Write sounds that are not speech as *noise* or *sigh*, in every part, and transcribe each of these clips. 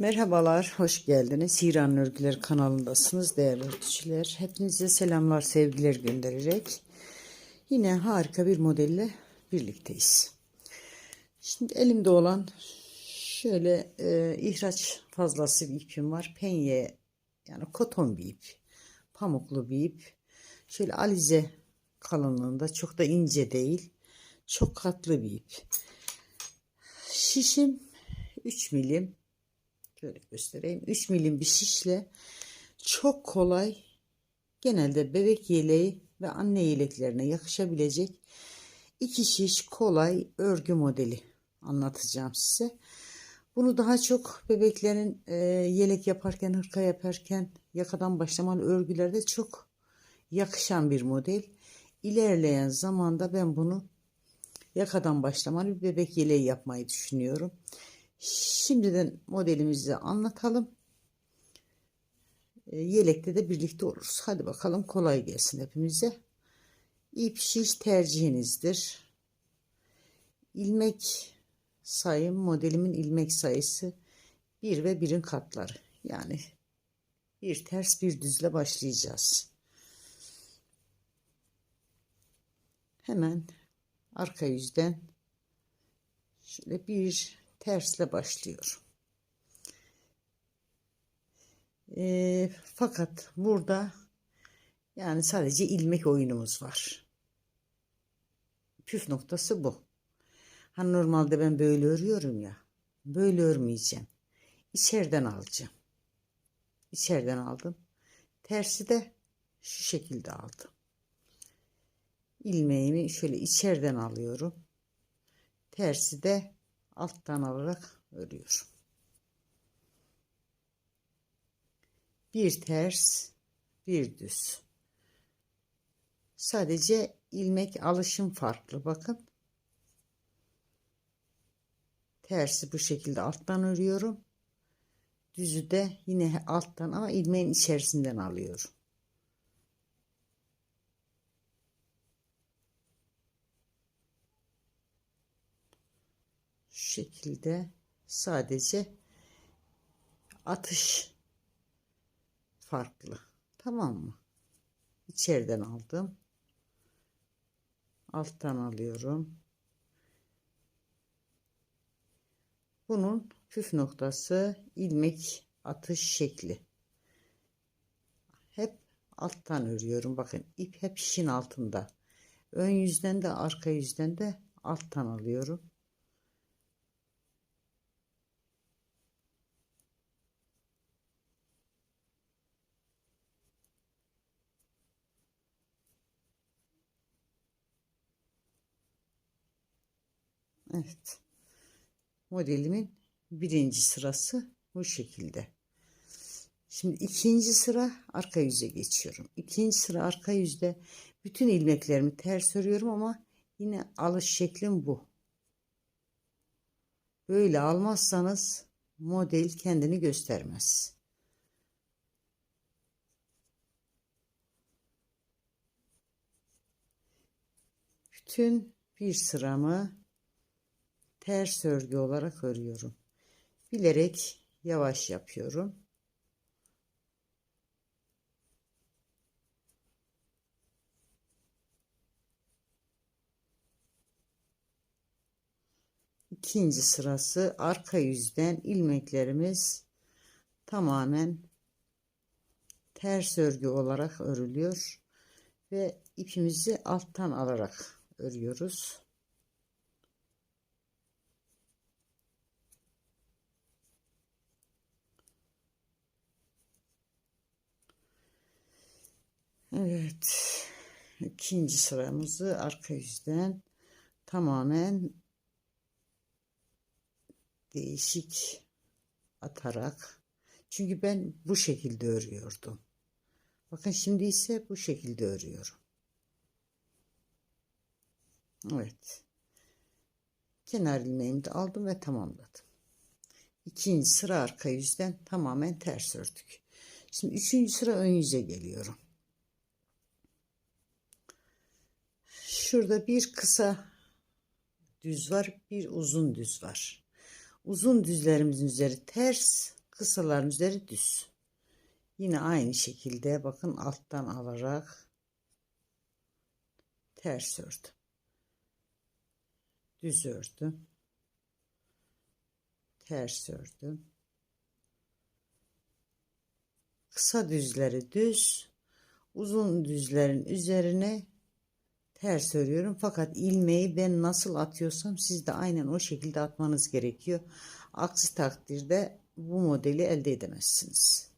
Merhabalar, hoş geldiniz. Hiran Örgüler kanalındasınız değerli örgücüler. Hepinize selamlar, sevgiler göndererek yine harika bir modelle birlikteyiz. Şimdi elimde olan şöyle e, ihraç fazlası bir ipim var. Penye yani koton bir ip, pamuklu bir ip. Şöyle alize kalınlığında çok da ince değil. Çok katlı bir ip. Şişim 3 milim Şöyle göstereyim. 3 milim bir şişle çok kolay genelde bebek yeleği ve anne yeleklerine yakışabilecek iki şiş kolay örgü modeli anlatacağım size. Bunu daha çok bebeklerin e, yelek yaparken, hırka yaparken yakadan başlamalı örgülerde çok yakışan bir model. İlerleyen zamanda ben bunu yakadan başlamalı bir bebek yeleği yapmayı düşünüyorum. Şimdiden modelimizi anlatalım. E, yelekte de birlikte oluruz. Hadi bakalım kolay gelsin hepimize. İp şiş tercihinizdir. İlmek sayım modelimin ilmek sayısı 1 ve 1'in katları. Yani bir ters bir düzle başlayacağız. Hemen arka yüzden şöyle bir tersle başlıyorum. E, fakat burada yani sadece ilmek oyunumuz var. Püf noktası bu. Hani normalde ben böyle örüyorum ya. Böyle örmeyeceğim. İçeriden alacağım. İçeriden aldım. Tersi de şu şekilde aldım. İlmeğimi şöyle içeriden alıyorum. Tersi de alttan alarak örüyorum. Bir ters, bir düz. Sadece ilmek alışım farklı bakın. Tersi bu şekilde alttan örüyorum. Düzü de yine alttan ama ilmeğin içerisinden alıyorum. şu şekilde sadece atış farklı. Tamam mı? İçeriden aldım. Alttan alıyorum. Bunun püf noktası ilmek atış şekli. Hep alttan örüyorum. Bakın ip hep işin altında. Ön yüzden de arka yüzden de alttan alıyorum. Evet. Modelimin birinci sırası bu şekilde. Şimdi ikinci sıra arka yüze geçiyorum. İkinci sıra arka yüzde bütün ilmeklerimi ters örüyorum ama yine alış şeklim bu. Böyle almazsanız model kendini göstermez. Bütün bir sıramı ters örgü olarak örüyorum. Bilerek yavaş yapıyorum. İkinci sırası arka yüzden ilmeklerimiz tamamen ters örgü olarak örülüyor ve ipimizi alttan alarak örüyoruz. Evet. ikinci sıramızı arka yüzden tamamen değişik atarak çünkü ben bu şekilde örüyordum. Bakın şimdi ise bu şekilde örüyorum. Evet. Kenar ilmeğimi de aldım ve tamamladım. İkinci sıra arka yüzden tamamen ters ördük. Şimdi üçüncü sıra ön yüze geliyorum. Şurada bir kısa düz var, bir uzun düz var. Uzun düzlerimizin üzeri ters, Kısaların üzeri düz. Yine aynı şekilde bakın alttan alarak ters ördüm. Düz ördüm. Ters ördüm. Kısa düzleri düz, uzun düzlerin üzerine ters örüyorum. Fakat ilmeği ben nasıl atıyorsam siz de aynen o şekilde atmanız gerekiyor. Aksi takdirde bu modeli elde edemezsiniz.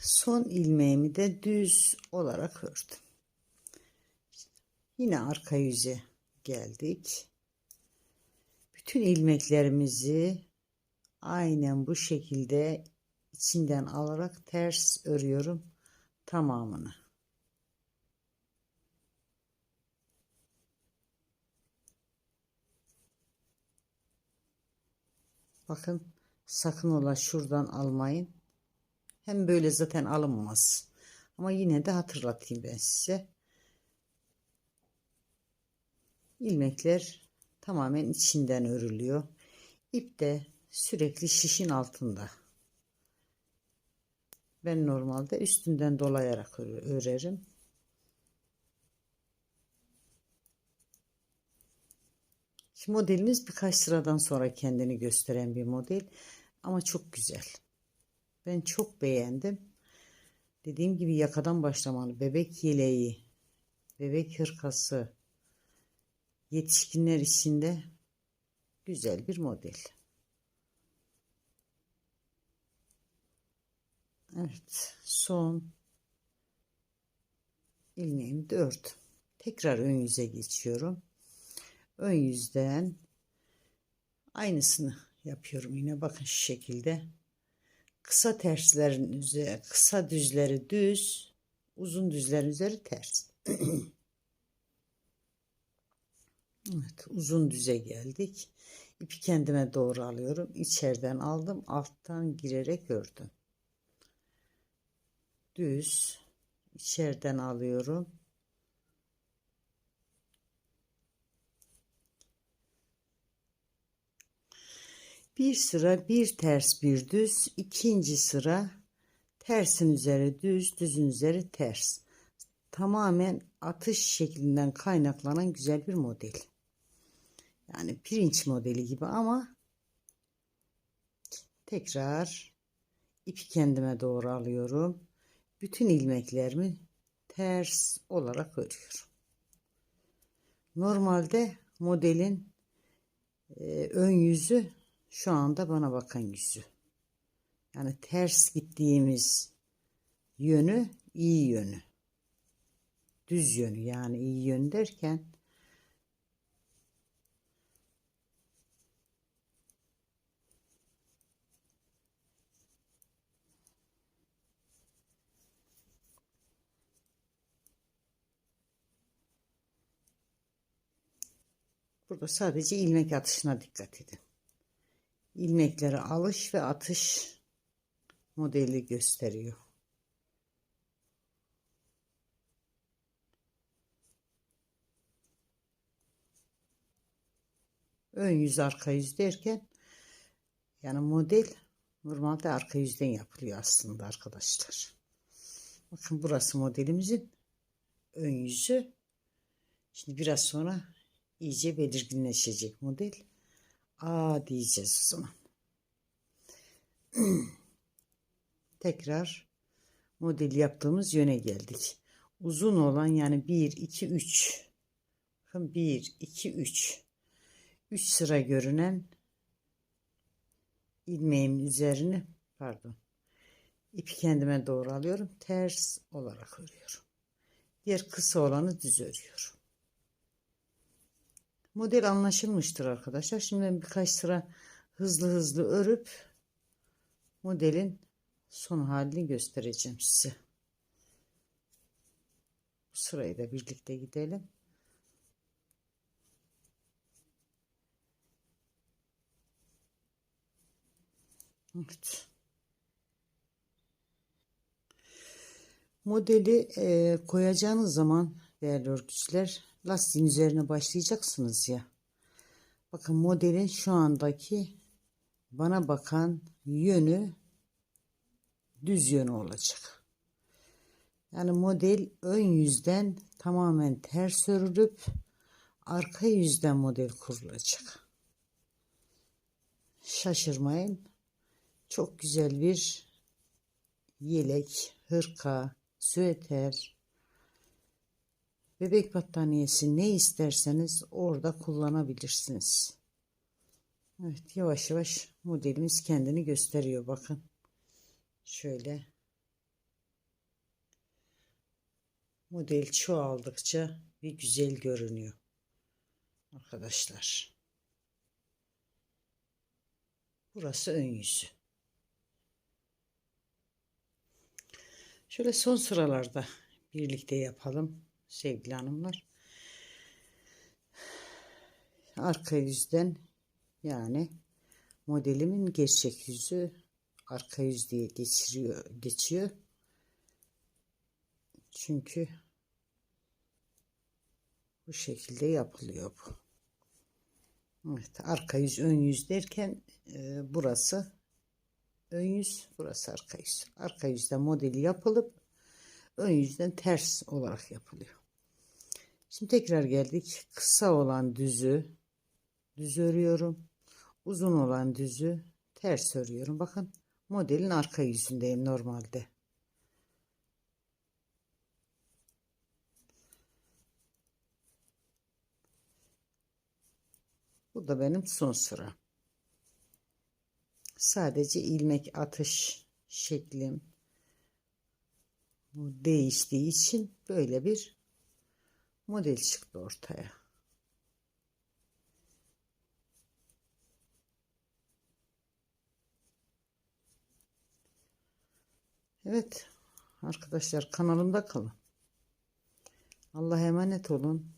Son ilmeğimi de düz olarak ördüm. Yine arka yüze geldik. Bütün ilmeklerimizi aynen bu şekilde içinden alarak ters örüyorum tamamını. Bakın sakın ola şuradan almayın. Hem böyle zaten alınmaz. Ama yine de hatırlatayım ben size. ilmekler tamamen içinden örülüyor. İp de sürekli şişin altında. Ben normalde üstünden dolayarak örerim. Modelimiz birkaç sıradan sonra kendini gösteren bir model. Ama çok güzel. Ben çok beğendim. Dediğim gibi yakadan başlamalı. Bebek yeleği, bebek hırkası, yetişkinler içinde güzel bir model. Evet, son de ördüm. Tekrar ön yüze geçiyorum. Ön yüzden aynısını yapıyorum yine bakın şu şekilde. Kısa terslerin üzeri, kısa düzleri düz, uzun düzlerin üzeri ters. *clears throat* Evet, uzun düze geldik. İpi kendime doğru alıyorum. İçeriden aldım, alttan girerek ördüm. Düz içeriden alıyorum. Bir sıra bir ters bir düz, ikinci sıra tersin üzeri düz, düzün üzeri ters. Tamamen atış şeklinden kaynaklanan güzel bir model. Yani pirinç modeli gibi ama tekrar ipi kendime doğru alıyorum. Bütün ilmeklerimi ters olarak örüyorum. Normalde modelin e, ön yüzü şu anda bana bakan yüzü. Yani ters gittiğimiz yönü iyi yönü. Düz yönü yani iyi yön derken Burada sadece ilmek atışına dikkat edin. İlmekleri alış ve atış modeli gösteriyor. Ön yüz arka yüz derken yani model normalde arka yüzden yapılıyor aslında arkadaşlar. Bakın burası modelimizin ön yüzü. Şimdi biraz sonra iyice belirginleşecek model. A diyeceğiz o zaman. *clears throat* Tekrar model yaptığımız yöne geldik. Uzun olan yani 1, 2, 3. Bakın 1, 2, 3. 3 sıra görünen ilmeğimin üzerine pardon ipi kendime doğru alıyorum. Ters olarak örüyorum. Diğer kısa olanı düz örüyorum. Model anlaşılmıştır arkadaşlar. Şimdi ben birkaç sıra hızlı hızlı örüp modelin son halini göstereceğim size. Bu sırayı da birlikte gidelim. Evet. Modeli e, koyacağınız zaman değerli örgücüler lastiğin üzerine başlayacaksınız ya. Bakın modelin şu andaki bana bakan yönü düz yönü olacak. Yani model ön yüzden tamamen ters örülüp arka yüzden model kurulacak. Şaşırmayın. Çok güzel bir yelek, hırka, süeter, bebek battaniyesi ne isterseniz orada kullanabilirsiniz. Evet yavaş yavaş modelimiz kendini gösteriyor bakın. Şöyle model çoğaldıkça bir güzel görünüyor. Arkadaşlar. Burası ön yüzü. Şöyle son sıralarda birlikte yapalım sevgili hanımlar. Arka yüzden yani modelimin gerçek yüzü arka yüz diye geçiriyor, geçiyor. Çünkü bu şekilde yapılıyor bu. Evet, arka yüz, ön yüz derken e, burası ön yüz, burası arka yüz. Arka yüzde modeli yapılıp ön yüzden ters olarak yapılıyor. Şimdi tekrar geldik. Kısa olan düzü düz örüyorum. Uzun olan düzü ters örüyorum. Bakın modelin arka yüzündeyim normalde. Bu da benim son sıra. Sadece ilmek atış şeklim bu değiştiği için böyle bir model çıktı ortaya. Evet arkadaşlar kanalımda kalın. Allah'a emanet olun.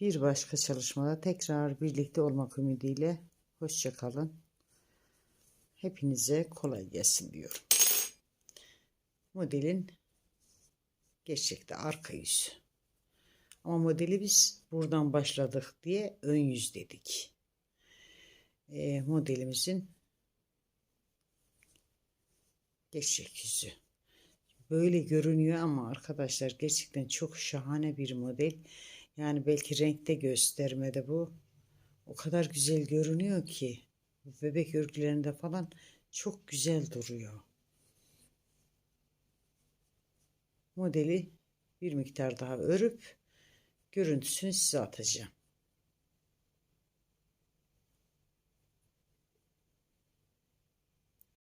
Bir başka çalışmada tekrar birlikte olmak ümidiyle hoşça kalın. Hepinize kolay gelsin diyorum. Modelin gerçekte arka yüzü. Ama modeli biz buradan başladık diye ön yüz dedik. E, modelimizin gerçek yüzü. Böyle görünüyor ama arkadaşlar gerçekten çok şahane bir model. Yani belki renkte göstermede bu. O kadar güzel görünüyor ki. Bebek örgülerinde falan çok güzel duruyor. Modeli bir miktar daha örüp görüntüsünü size atacağım.